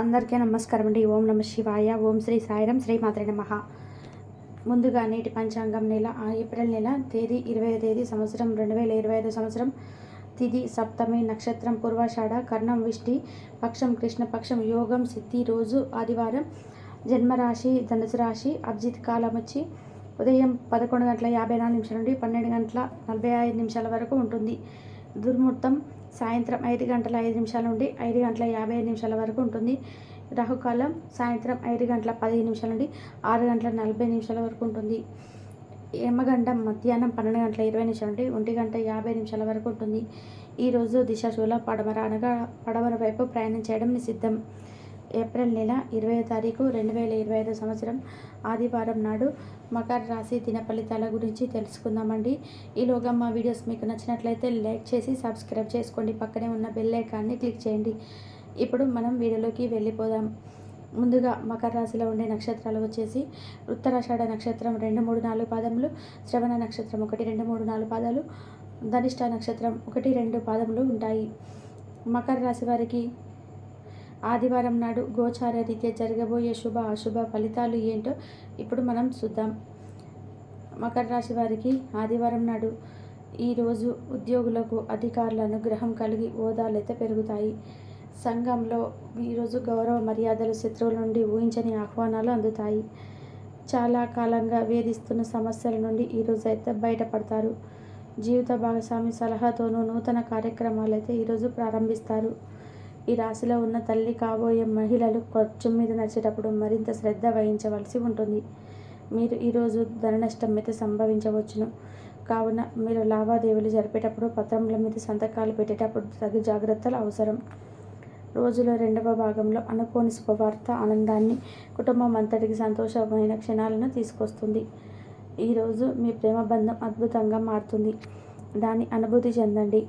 అందరికీ నమస్కారం అండి. ఓం నమ శివాయ. ఓం శ్రీ సాయిరం శ్రీ మాత్రే నమ. ముందుగా నేటి పంచాంగం నెల ఆ ఏప్రిల్ నెల తేదీ ఇరవై తేదీ సంవత్సరం రెండు వేల ఇరవై ఐదు సంవత్సరం. తిథి సప్తమి నక్షత్రం పూర్వాషాఢ కర్ణం విష్టి పక్షం కృష్ణపక్షం యోగం సిద్ధి రోజు ఆదివారం జన్మరాశి ధనుసు రాశి అభిజిత్ కాలం వచ్చి ఉదయం పదకొండు గంటల యాభై నాలుగు నిమిషాల నుండి పన్నెండు గంటల నలభై ఐదు నిమిషాల వరకు ఉంటుంది. దుర్ముహూర్తం సాయంత్రం ఐదు గంటల ఐదు నిమిషాల నుండి ఐదు గంటల యాభై ఐదు నిమిషాల వరకు ఉంటుంది. రాహుకాలం సాయంత్రం ఐదు గంటల పదిహేను నిమిషాల నుండి ఆరు గంటల నలభై నిమిషాల వరకు ఉంటుంది. యమగండం మధ్యాహ్నం పన్నెండు గంటల ఇరవై నిమిషాల నుండి ఒంటి గంట యాభై నిమిషాల వరకు ఉంటుంది. ఈరోజు దిశాశూల పడమర అనగా పడమర వైపు ప్రయాణం చేయడం నిషిద్ధం. ఏప్రిల్ నెల ఇరవై తారీఖు రెండు వేల ఇరవై ఐదు సంవత్సరం ఆదివారం నాడు మకర రాశి దిన ఫలితాల గురించి తెలుసుకుందామండి. ఈలోగా మా వీడియోస్ మీకు నచ్చినట్లయితే లైక్ చేసి సబ్స్క్రైబ్ చేసుకోండి. పక్కనే ఉన్న బెల్ ఐకాన్ని క్లిక్ చేయండి. ఇప్పుడు మనం వీడియోలోకి వెళ్ళిపోదాం. ముందుగా మకర రాశిలో ఉండే నక్షత్రాలు వచ్చేసి ఉత్తరాషాఢ నక్షత్రం రెండు మూడు నాలుగు పాదములు శ్రవణ నక్షత్రం ఒకటి రెండు మూడు నాలుగు పాదాలు ధనిష్ట నక్షత్రం ఒకటి రెండు పాదములు ఉంటాయి. మకర రాశి వారికి ఆదివారం నాడు గోచార రీత్యా జరగబోయే శుభ అశుభ ఫలితాలు ఏంటో ఇప్పుడు మనం చూద్దాం. మకర రాశి వారికి ఆదివారం నాడు ఈరోజు ఉద్యోగులకు అధికారుల అనుగ్రహం కలిగి హోదాలైతే పెరుగుతాయి. సంఘంలో ఈరోజు గౌరవ మర్యాదలు శత్రువుల నుండి ఊహించని ఆహ్వానాలు అందుతాయి. చాలా కాలంగా వేధిస్తున్న సమస్యల నుండి ఈరోజు అయితే బయటపడతారు. జీవిత భాగస్వామి సలహాతోనూ నూతన కార్యక్రమాలు అయితే ఈరోజు ప్రారంభిస్తారు. ఈ రాశిలో ఉన్న తల్లి కాబోయే మహిళలు ఖర్చు మీద నడిచేటప్పుడు మరింత శ్రద్ధ వహించవలసి ఉంటుంది. మీరు ఈరోజు ధన నష్టం అయితే సంభవించవచ్చును. కావున మీరు లావాదేవీలు జరిపేటప్పుడు పత్రముల మీద సంతకాలు పెట్టేటప్పుడు తగు జాగ్రత్తలు అవసరం. రోజులో రెండవ భాగంలో అనుకోని శుభవార్త ఆనందాన్ని కుటుంబం అంతటికి సంతోషమైన క్షణాలను తీసుకొస్తుంది. ఈరోజు మీ ప్రేమ బంధం అద్భుతంగా మారుతుంది. దాన్ని అనుభూతి చెందండి.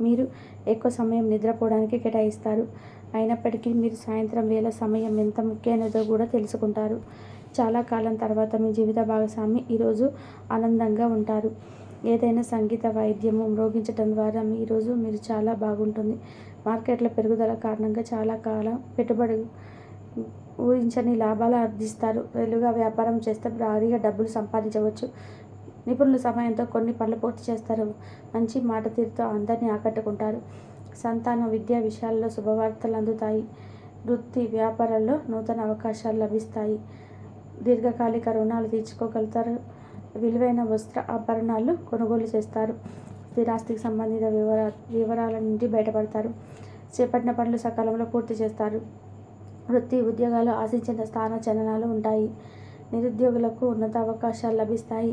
మీరు ఎక్కువ సమయం నిద్రపోవడానికి కేటాయిస్తారు. అయినప్పటికీ మీరు సాయంత్రం వేళ సమయం ఎంత ముఖ్యమైనదో కూడా తెలుసుకుంటారు. చాలా కాలం తర్వాత మీ జీవిత భాగస్వామి ఈరోజు ఆనందంగా ఉంటారు. ఏదైనా సంగీత వాయిద్యము మ్రోగించడం ద్వారా మీ ఈరోజు మీరు చాలా బాగుంటుంది. మార్కెట్ల పెరుగుదల కారణంగా చాలా కాలం పెట్టుబడి ఊహించని లాభాలు ఆర్జిస్తారు. వెలుగా వ్యాపారం చేస్తే భారీగా డబ్బులు సంపాదించవచ్చు. నిపుణుల సమయంతో కొన్ని పనులు పూర్తి చేస్తారు. మంచి మాట తీరుతో అందరినీ ఆకట్టుకుంటారు. సంతానం విద్యా విషయాల్లో శుభవార్తలు అందుతాయి. వృత్తి వ్యాపారాల్లో నూతన అవకాశాలు లభిస్తాయి. దీర్ఘకాలిక రుణాలు తీర్చుకోగలుగుతారు. విలువైన వస్త్ర ఆభరణాలు కొనుగోలు చేస్తారు. స్థిరాస్తికి సంబంధిత వివరా వివరాల నుండి బయటపడతారు. చేపట్టిన పనులు సకాలంలో పూర్తి చేస్తారు. వృత్తి ఉద్యోగాలు ఆశించిన స్థాన చలనాలు ఉంటాయి. నిరుద్యోగులకు ఉన్నత అవకాశాలు లభిస్తాయి.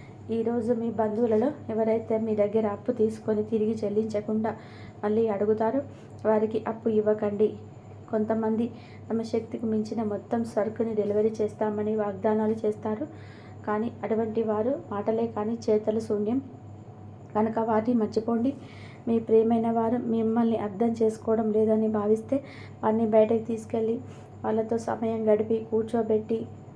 ఈరోజు మీ బంధువులలో ఎవరైతే మీ దగ్గర అప్పు తీసుకొని తిరిగి చెల్లించకుండా మళ్ళీ అడుగుతారో వారికి అప్పు ఇవ్వకండి. కొంతమంది తమ శక్తికి మించిన మొత్తం సరుకుని డెలివరీ చేస్తామని వాగ్దానాలు చేస్తారు. కానీ అటువంటి వారు మాటలే కానీ చేతలు శూన్యం. కనుక వాటిని మర్చిపోండి. మీ ప్రేమైన వారు మిమ్మల్ని అర్థం చేసుకోవడం లేదని భావిస్తే వారిని బయటకు తీసుకెళ్ళి వాళ్ళతో సమయం గడిపి కూర్చోబెట్టి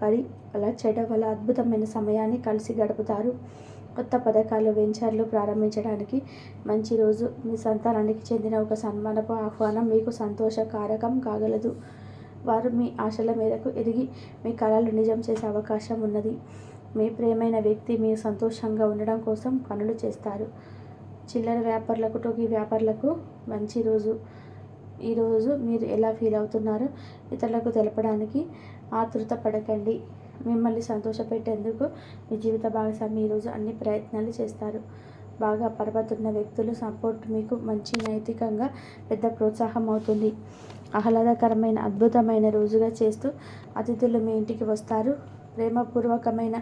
కానీ అలా చేయడం వల్ల అద్భుతమైన సమయాన్ని కలిసి గడుపుతారు. కొత్త పథకాలు వెంచర్లు ప్రారంభించడానికి మంచి రోజు. మీ సంతానానికి చెందిన ఒక సన్మానపు ఆహ్వానం మీకు సంతోషకారకం కాగలదు. వారు మీ ఆశల మేరకు ఎదిగి మీ కళలు నిజం చేసే అవకాశం ఉన్నది. మీ ప్రేమైన వ్యక్తి మీరు సంతోషంగా ఉండడం కోసం పనులు చేస్తారు. చిల్లర వ్యాపారులకు టోకీ వ్యాపారులకు మంచి రోజు. ఈరోజు మీరు ఎలా ఫీల్ అవుతున్నారో? ఇతరులకు తెలపడానికి ఆతృత పడకండి. మిమ్మల్ని సంతోషపెట్టేందుకు మీ జీవిత భాగస్వామి ఈరోజు అన్ని ప్రయత్నాలు చేస్తారు. బాగా పరపతున్న వ్యక్తులు సపోర్ట్ మీకు మంచి నైతికంగా పెద్ద ప్రోత్సాహం అవుతుంది. ఆహ్లాదకరమైన అద్భుతమైన రోజుగా చేస్తూ అతిథులు మీ ఇంటికి వస్తారు. ప్రేమపూర్వకమైన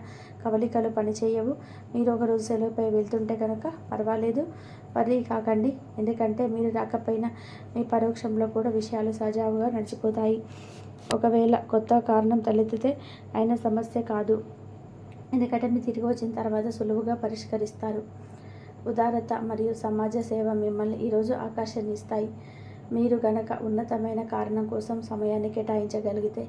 కవలికలు పనిచేయవు. మీరు ఒకరోజు సెలవుపై వెళ్తుంటే కనుక పర్వాలేదు. వరీ కాకండి. ఎందుకంటే మీరు రాకపోయినా మీ పరోక్షంలో కూడా విషయాలు సజావుగా నడిచిపోతాయి. ఒకవేళ కొత్త కారణం తలెత్తితే అయిన సమస్య కాదు. ఎందుకంటే మీరు తిరిగి వచ్చిన తర్వాత సులువుగా పరిష్కరిస్తారు. ఉదారత మరియు సమాజ సేవ మిమ్మల్ని ఈరోజు ఆకర్షణిస్తాయి. మీరు గనక ఉన్నతమైన కారణం కోసం సమయాన్ని కేటాయించగలిగితే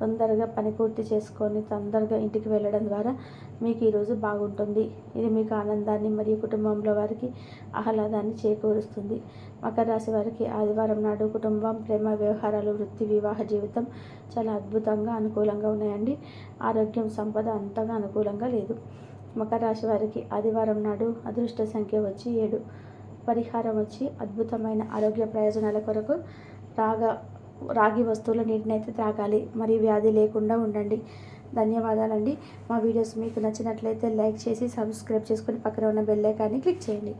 తొందరగా పని పూర్తి చేసుకొని తొందరగా ఇంటికి వెళ్ళడం ద్వారా మీకు ఈరోజు బాగుంటుంది. ఇది మీకు ఆనందాన్ని మరియు కుటుంబంలో వారికి ఆహ్లాదాన్ని చేకూరుస్తుంది. మకర రాశి వారికి ఆదివారం నాడు కుటుంబం ప్రేమ వ్యవహారాలు వృత్తి వివాహ జీవితం చాలా అద్భుతంగా అనుకూలంగా ఉన్నాయండి. ఆరోగ్యం సంపద అంతగా అనుకూలంగా లేదు. మకర రాశి వారికి ఆదివారం నాడు అదృష్ట సంఖ్య వచ్చి ఏడు. పరిహారం వచ్చి అద్భుతమైన ఆరోగ్య ప్రయోజనాల కొరకు రాగా రాగి వస్తువుల నీటిని అయితే త్రాగాలి. మరి వ్యాధి లేకుండా ఉండండి. ధన్యవాదాలండి. మా వీడియోస్ మీకు నచ్చినట్లయితే లైక్ చేసి సబ్స్క్రైబ్ చేసుకొని పక్కన ఉన్న బెల్ ఐకాన్ని క్లిక్ చేయండి.